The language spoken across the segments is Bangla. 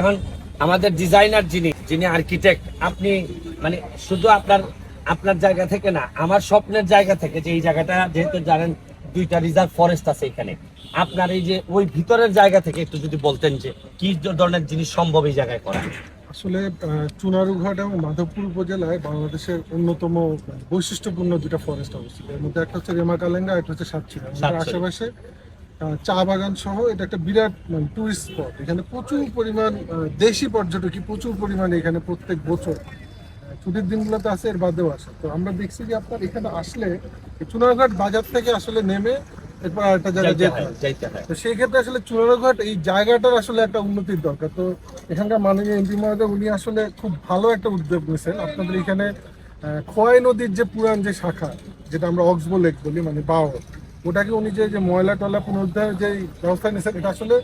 এখন আমাদের ডিজাইনার যিনি যিনি আর্কিটেক্ট আপনি মানে শুধু আপনার আপনার জায়গা থেকে না আমার স্বপ্নের জায়গা থেকে যে এই জায়গাটা যেহেতু জানেন দুইটা রিজার্ভ ফরেস্ট আছে এখানে আপনার এই যে ওই ভিতরের জায়গা থেকে একটু যদি বলতেন যে কি ধরনের জিনিস সম্ভব এই জায়গায় করা? আসলে চুনারুঘাট এবং মাধবপুর উপজেলায় বাংলাদেশের অন্যতম বৈশিষ্ট্যপূর্ণ দুটা ফরেস্ট অবস্থিত। এর মধ্যে একটা হচ্ছে রেমাকালেঙ্গা একটা হচ্ছে সাতক্ষীরা। আশেপাশে চা বাগান সহ এটা একটা বিরাট মানে টুরিস্ট স্পট এখানে প্রচুর পরিমাণ দেশি পর্যটকই প্রচুর পরিমাণে এখানে প্রত্যেক বছর ছুটির দিনগুলোতে আসে এর বাদেও আসে। তো আমরা দেখছি যে আপনার এখানে আসলে চুনারঘাট বাজার থেকে আসলে নেমে এরপর আরেকটা জায়গায় যাইতে যেতে হয় তো সেই ক্ষেত্রে আসলে চুনারঘাট এই জায়গাটার আসলে একটা উন্নতির দরকার। তো এখানকার মাননীয় এমপি মহোদয় উনি আসলে খুব ভালো একটা উদ্যোগ নিয়েছেন। আপনাদের এখানে খোয়াই নদীর যে পুরান যে শাখা যেটা আমরা অক্সবো লেক বলি মানে বাও ওটাকে উনি যে যে ময়লা টলা পুনরুদ্ধারের যে ব্যবস্থা নিয়েছেন এটা আসলে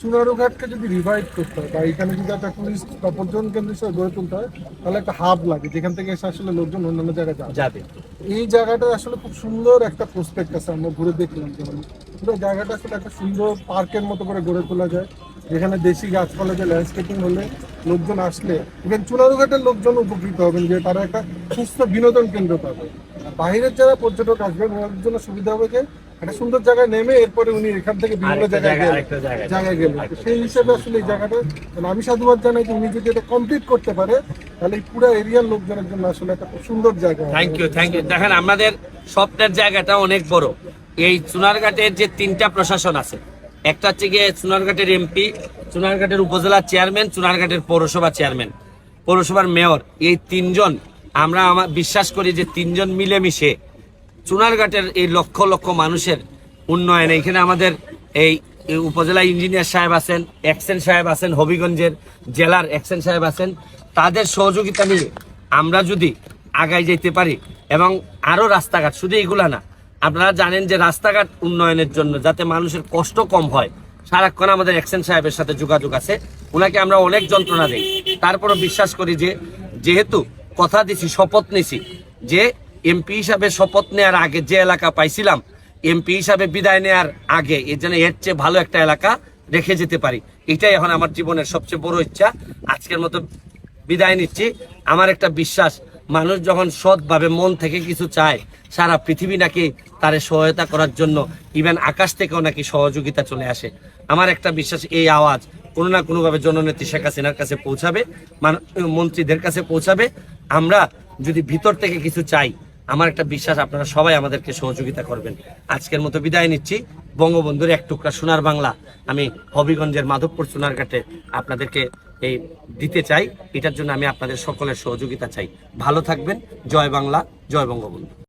চুনারুঘাটকে যদি রিভাইভ করতে হয় বা এখানে যদি একটা টুরিস্ট বা পর্যটন কেন্দ্র হিসেবে গড়ে তুলতে হয় তাহলে একটা হাব লাগে যেখান থেকে এসে আসলে লোকজন অন্যান্য জায়গায় যাবে। যাবে। এই জায়গাটা আসলে খুব সুন্দর একটা প্রসপেক্ট আছে আমরা ঘুরে দেখলাম যেমন পুরো জায়গাটা আসলে একটা সুন্দর পার্কের মতো করে গড়ে তোলা যায় যেখানে দেশি গাছপালা যে ল্যান্ডস্কেপিং হলে লোকজন আসলে ইভেন চুনারুঘাটের লোকজন উপকৃত হবেন যে তারা একটা সুস্থ বিনোদন কেন্দ্র পাবে। বাইরের যারা পর্যটক আসবেন ওনাদের জন্য সুবিধা হবে যে একটা সুন্দর জায়গায় নেমে এরপরে উনি এখান থেকে বিভিন্ন জায়গায় গেলেন জায়গায় জায়গায় গেলেন সেই হিসেবে আসলে এই জায়গাটা মানে আমি সাধুবাদ জানাই যে উনি যদি এটা কমপ্লিট করতে পারে তাহলে এই পুরো এরিয়ার লোকজনের জন্য আসলে একটা খুব সুন্দর জায়গা থ্যাংক ইউ থ্যাংক ইউ দেখেন আমাদের স্বপ্নের জায়গাটা অনেক বড়। এই চুনারঘাটের যে তিনটা প্রশাসন আছে একটা হচ্ছে গিয়ে চুনারঘাটের এমপি চুনারঘাটের উপজেলা চেয়ারম্যান চুনারঘাটের পৌরসভা চেয়ারম্যান পৌরসভার মেয়র এই তিনজন আমরা আমার বিশ্বাস করি যে তিনজন মিলেমিশে চুনারঘাটের এই লক্ষ লক্ষ মানুষের উন্নয়ন, এখানে আমাদের এই উপজেলা ইঞ্জিনিয়ার সাহেব আছেন, এক্সেন সাহেব আছেন, হবিগঞ্জের জেলার এক্সেন সাহেব আছেন, তাদের সহযোগিতা নিয়ে আমরা যদি আগাই যেতে পারি এবং আরও রাস্তাঘাট, শুধু এগুলা না, আপনারা জানেন যে রাস্তাঘাট উন্নয়নের জন্য যাতে মানুষের কষ্ট কম হয়, সারাক্ষণ আমাদের এক্সেন সাহেবের সাথে যোগাযোগ আছে, ওনাকে আমরা অনেক যন্ত্রণা দিই। তারপরও বিশ্বাস করি যে, যেহেতু কথা দিছি, শপথ নিছি যে এমপি হিসাবে শপথ নেওয়ার আগে যে এলাকা পাইছিলাম, এমপি হিসাবে বিদায় নেওয়ার আগে এর জন্য এর চেয়ে ভালো একটা এলাকা রেখে যেতে পারি। এটাই এখন আমার জীবনের সবচেয়ে বড় ইচ্ছা। আজকের মতো বিদায় নিচ্ছি। আমার একটা বিশ্বাস, মানুষ যখন সৎভাবে মন থেকে কিছু চায়, সারা পৃথিবী নাকি তারে সহায়তা করার জন্য ইভেন আকাশ থেকেও নাকি সহযোগিতা চলে আসে। আমার একটা বিশ্বাস, এই আওয়াজ কোনো না কোনোভাবে জননেত্রী শেখ হাসিনার কাছে পৌঁছাবে, মান- মন্ত্রীদের কাছে পৌঁছাবে। আমরা যদি ভিতর থেকে কিছু চাই, আমার একটা বিশ্বাস, আপনারা সবাই আমাদেরকে সহযোগিতা করবেন। আজকের মতো বিদায় নিচ্ছি। বঙ্গবন্ধুর এক টুকরা সোনার বাংলা আমি হবিগঞ্জের মাধবপুর সোনারঘাটে আপনাদেরকে এই দিতে চাই। এটার জন্য আমি আপনাদের সকলের সহযোগিতা চাই। ভালো থাকবেন। জয় বাংলা, জয় বঙ্গবন্ধু।